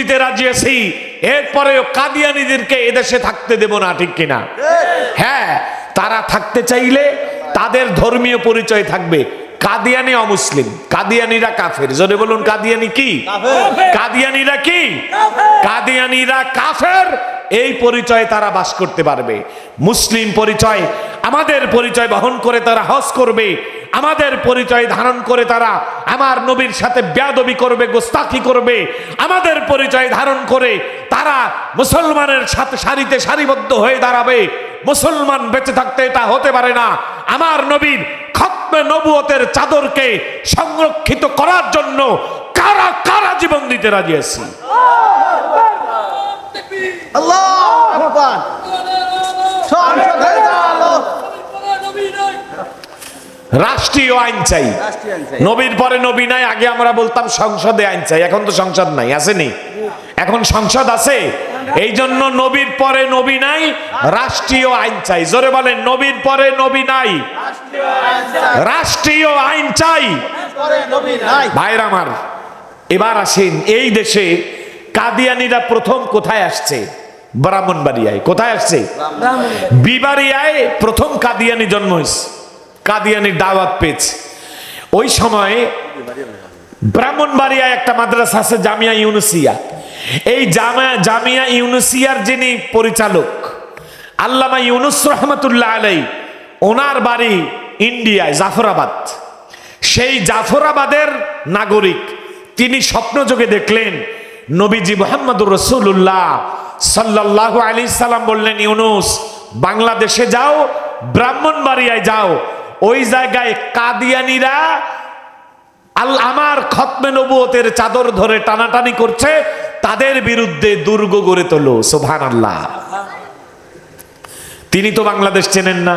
দিতে রাজি আছি। এরপরেও কাদিয়ানিদেরকে এদেশে থাকতে দেব না ঠিক কিনা? হ্যাঁ তারা থাকতে চাইলে তাদের ধর্মীয় পরিচয় থাকবে। কাদিয়ানি অমুসলিম কাদিয়ানিরা কাফের। জোরে বলুন কাদিয়ানি কি? কাদিয়ানিরা কি? কাদিয়ানিরা কাফের। এই পরিচয়ে তারা বাস করতে পারবে। মুসলিম পরিচয় আমাদের পরিচয় বহন করে তারা হজ করবে। আমাদের পরিচয় ধারণ করে তারা আমার নবীর সাথে ব্যাদবি করবে, গোস্তাখি করবে। আমাদের পরিচয় ধারণ করে তারা মুসলমানের সাথে সারিতে সারিবদ্ধ হয়ে দাঁড়াবে। মুসলমান বেঁচে থাকতে এটা হতে পারে না। আমার নবীর খতমে নবুয়তের চাদরকে সংরক্ষিত করার জন্য কারা কারা জীবন দিতে রাজি আছি? আল্লাহ রাষ্ট্রীয় আইন চাই। নবীর পরে নবী নাই আগে আমরা বলতাম সংসদে আইন চাই এখন তো সংসদ নাই আসেনি। এখন সংসদ আছে। এই জন্য নবীর পরে নবী নাই রাষ্ট্রীয় আইন চাই। জোরে বলেন নবীর পরে নবী নাই। রাষ্ট্রীয় আইন চাই। ভাইরা আমার এবার আসেন এই দেশে কাদিয়ানিরা প্রথম কোথায় আসছে? ব্রাহ্মণবাড়িয়ায়। কোথায় আসছে? বিবারিয়ায় প্রথম কাদিয়ানি জন্ম হয়েছে। কাদিয়ানি দাওয়াত পেয়েছে। ওই সময়ে ব্রাহ্মণবাড়িয়ায় একটা মাদ্রাসা আছে, জামিয়া ইউনুসিয়া। এই জামিয়া জামিয়া ইউনুসিয়ার যিনি পরিচালক, আল্লামা ইউনুস রহমতুল্লাহ আলাই, ওনার বাড়ি ইন্ডিয়ায়, জাফরাবাদ। সেই জাফরাবাদের নাগরিক, তিনি স্বপ্নযোগে দেখলেন, নবীজি মোহাম্মদুর রসুল্লাহ সাল্লাহ আলী সাল্লাম বললেন, ইউনুস, বাংলাদেশে যাও, ব্রাহ্মণবাড়িয়ায় যাও ওই জায়গায় কাদিয়ানিরা আল আমার খতমে নবুয়তের চাদর ধরে টানাটানি করছে, তাদের বিরুদ্ধে দুর্গ গড়ে তোলো সোভান আল্লাহ তিনি তো বাংলাদেশ চেনেন না।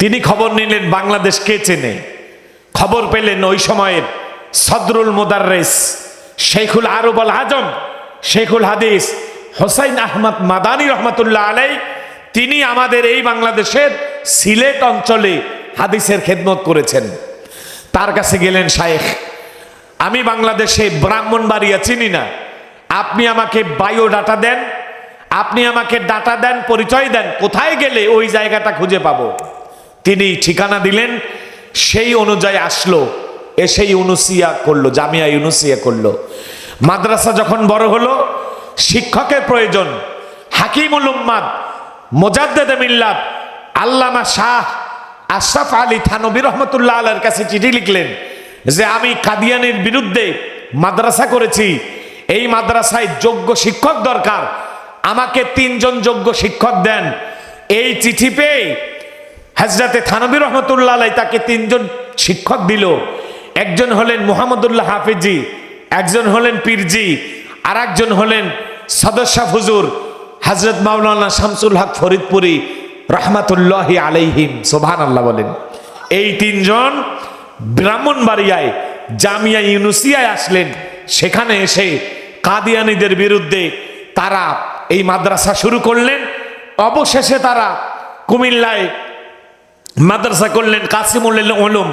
তিনি খবর নিলেন বাংলাদেশ কে চেনে? খবর পেলেন ওই সময়ের সদরুল মোদাররেস, শেখুল আরব আল আজম, শেখুল হাদিস, হোসাইন আহমদ মাদানী রহমতুল্লাহ আলাই তিনি আমাদের এই বাংলাদেশের সিলেট অঞ্চলে হাদিসের খেদমত করেছেন। তার কাছে গেলেন, শায়েখ, আমি বাংলাদেশে ব্রাহ্মণবাড়িয়া চিনি না। আপনি আমাকে বায়ো ডাটা দেন, আপনি আমাকে ডাটা দেন, পরিচয় দেন, কোথায় গেলে ওই জায়গাটা খুঁজে পাব? তিনি ঠিকানা দিলেন, সেই অনুযায়ী আসলো এসে ইউনুসিয়া করল, জামিয়া ইউনুসিয়া করল। মাদ্রাসা যখন বড় হলো, শিক্ষকের প্রয়োজন, হাকিমুল উম্মাদ, মোজাদ্দেদে মিল্লাত, আল্লামা শাহ আশরাফ আলী থানবী রহমতুল্লাহ আলার কাছে চিঠি লিখলেন যে আমি কাদিয়ানের বিরুদ্ধে মাদ্রাসা করেছি। এই মাদ্রাসায় যোগ্য শিক্ষক দরকার। আমাকে তিনজন যোগ্য শিক্ষক দেন। এই চিঠি পেয়ে হাজরাতে থানবী রহমতুল্লাহ আলাই তাকে তিনজন শিক্ষক দিল। একজন হলেন মোহাম্মদুল্লাহ হাফিজি, একজন হলেন পীরজি আর একজন হলেন সদস্য হুজুর হজরত মাওলানা শামসুল হক ফরিদপুরি। রহমাতুল্লাহ আলাইহিম সোভান আল্লাহ বলেন। এই তিনজন ব্রাহ্মণবাড়িয়ায়, জামিয়া ইউনুসিয়ায় আসলেন। সেখানে এসে কাদিয়ানিদের বিরুদ্ধে তারা এই মাদ্রাসা শুরু করলেন। অবশেষে তারা কুমিল্লায় মাদ্রাসা করলেন কাসিমুল ওলুম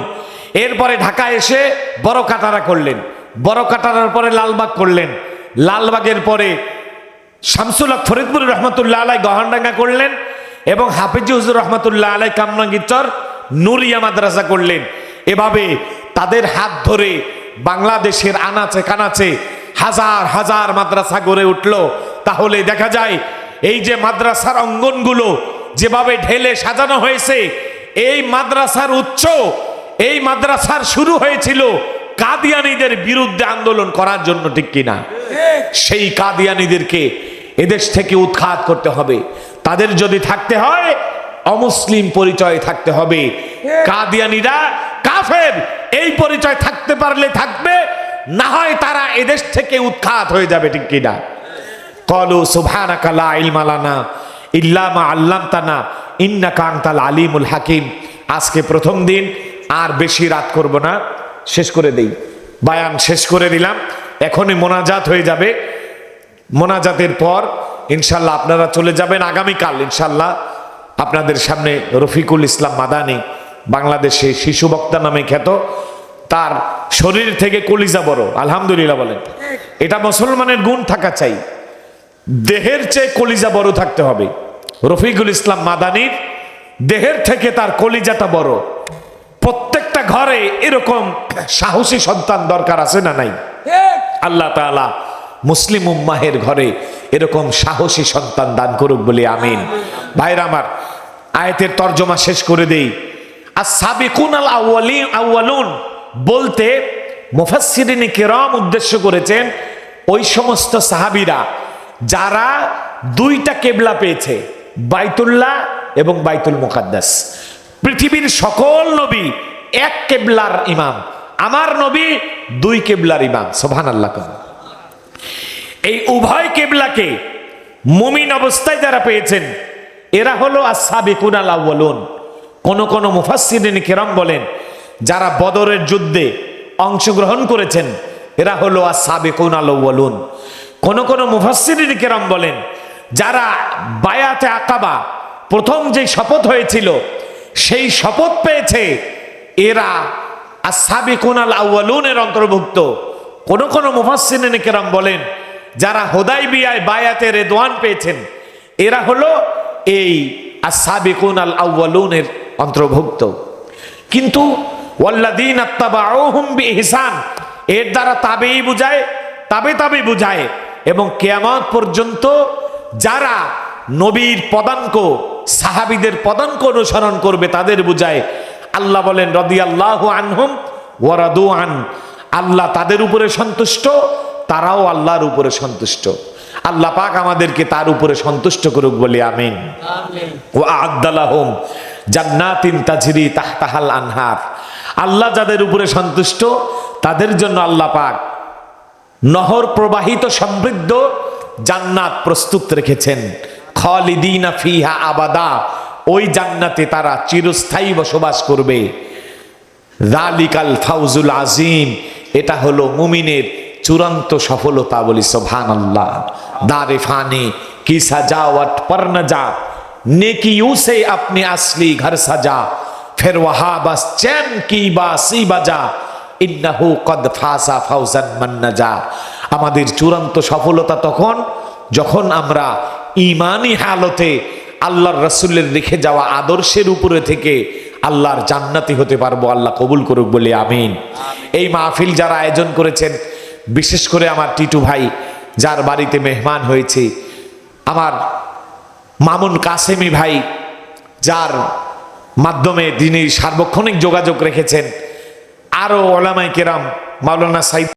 এরপরে ঢাকা এসে বড় কাটারা করলেন। বড় কাটারার পরে লালবাগ করলেন। লালবাগের পরে শামসুল হক ফরিদপুর রহমতুল্লাহ আলাই গহনডাঙ্গা করলেন। এবং হাফিজি হুজুর রহমতুল্লাহ আলাই কামরাঙ্গিচর নুরিয়া মাদ্রাসা করলেন। এভাবে তাদের হাত ধরে বাংলাদেশের আনাচে কানাচে হাজার হাজার মাদ্রাসা গড়ে উঠল। তাহলে দেখা যায় এই যে মাদ্রাসার অঙ্গনগুলো যেভাবে ঢেলে সাজানো হয়েছে এই মাদ্রাসার উচ্চ এই মাদ্রাসার শুরু হয়েছিল কাদিয়ানিদের বিরুদ্ধে আন্দোলন করার জন্য ঠিক কিনা? সেই কাদিয়ানিদেরকে এদেশ থেকে উৎখাত করতে হবে। তাদের যদি থাকতে হয়, অমুসলিম পরিচয় থাকতে হবে। কাদিয়ানিরা কাফের, এই পরিচয় থাকতে পারলে থাকবে, না হয় তারা এদেশ থেকে উৎখাত হয়ে যাবে, ঠিক কিনা কলু সুবহানাকা লা ইলমা লানা ইল্লা মা আল্লামতানা, ইন্নাকা আনতাল আলিমুল হাকিম। আজকে প্রথম দিন, আর বেশি রাত করব না, শেষ করে দেই। বায়ান শেষ করে দিলাম, এখনই মোনাজাত হয়ে যাবে। মোনাজাতের পর ইনশাল্লাহ আপনারা চলে যাবেন আগামীকাল ইনশাল্লাহ আপনাদের সামনে রফিকুল ইসলাম মাদানি বাংলাদেশে শিশু বক্তা নামে খ্যাত। তার শরীর থেকে কলিজা বড় আলহামদুলিল্লাহ বলেন। এটা মুসলমানের গুণ থাকা চাই। দেহের চেয়ে কলিজা বড় থাকতে হবে। রফিকুল ইসলাম মাদানির দেহের থেকে তার কলিজাটা বড়। প্রত্যেকটা ঘরে এরকম সাহসী সন্তান দরকার আছে না নাই? আল্লাহ তাআলা মুসলিম উম্মাহের ঘরে এরকম সাহসী সন্তান দান করুক বলে আমিন। ভাইরা আমার, আয়াতের তর্জমা শেষ করে দেই। আর সাবিকুন আল আউয়ালি আউয়ালুন, বলতে মুফাসসিরিন কিরাম উদ্দেশ্য করেছেন ওই সমস্ত সাহাবীরা যারা দুইটা কেবলা পেয়েছে, বাইতুল্লাহ এবং বাইতুল মুকাদ্দাস। পৃথিবীর সকল নবী এক কেবলার ইমাম। আমার নবী দুই কেবলার ইমাম। সোভান আল্লাহ এই উভয় কেবলাকে মুমিন অবস্থায় যারা পেয়েছেন, এরা হলো আসাবিকুন আলাউলুন কোন কোন মুফাসসিরিন কেরাম বলেন, যারা বদরের যুদ্ধে অংশগ্রহণ করেছেন, এরা হলো আসাবিকুন আলাউলুন কোন কোন মুফাসসিরিন কেরাম বলেন, যারা বায়াতে আকাবা প্রথম যে শপথ হয়েছিল, সেই শপথ পেয়েছে, এরা আসাবিকুন আল আউয়ালুনের অন্তর্ভুক্ত। কোন কোন মুফাসসিরিন কেরাম বলেন যারা হোদাই বিয়ায় বায়াতে রেদওয়ান পেয়েছেন, এরা হলো এই আসাবিকুন আল আউয়ালুনের অন্তর্ভুক্ত। কিন্তু ওয়াল্লাদিন বিইহসান, এর দ্বারা তাবেই বুঝায়, তাবে তাবে বুঝায় এবং কেয়ামত পর্যন্ত যারা নবীর পদাঙ্ক, সাহাবিদের পদাঙ্ক অনুসরণ করবে তাদের বুঝায়। আল্লাহ বলেন রদি আল্লাহ আনহুম ওয়ারাদু আন, আল্লাহ তাদের উপরে সন্তুষ্ট তারাও আল্লাহর উপরে সন্তুষ্ট। আল্লাহ পাক আমাদেরকে তার উপরে সন্তুষ্ট করুক বলে আমিন। ও আদালাহম জান্নাতিন তাজরি তাহতাহাল আনহার। আল্লাহ যাদের উপরে সন্তুষ্ট তাদের জন্য আল্লাহ পাক নহর প্রবাহিত সমৃদ্ধ জান্নাত প্রস্তুত রেখেছেন। খালিদিনা ফিহা আবাদা ওই জান্নাতে তারা চিরস্থায়ী বসবাস করবে। রালিকাল ফাউজুল আজিম এটা হলো মুমিনের চূড়ান্ত সফলতা বলি সোভান আল্লাহ দারে ফানে কি সাজাওয়াট পর্ণ যা। নেকি সে আপনি আসলি, ঘর সাজা। ফের ওয়াহা বাস চেন কি বা সি বাজা ইন্নাহু কদ ফাসা ফাউজান মান্নাজা আমাদের চূড়ান্ত সফলতা তখন, যখন আমরা ইমানি হালতে আল্লাহর রসুলের রেখে যাওয়া আদর্শের উপরে থেকে আল্লাহর জান্নাতি হতে পারব। আল্লাহ কবুল করুক বলে, আমিন। এই মাহফিল যারা আয়োজন করেছেন বিশেষ করে আমার টিটু ভাই, যার বাড়িতে মেহমান হয়েছে। আমার মামুন কাসেমি ভাই, যার মাধ্যমে তিনি সার্বক্ষণিক যোগাযোগ রেখেছেন। আরও ওলামাই কেরাম মাওলানা সাইদ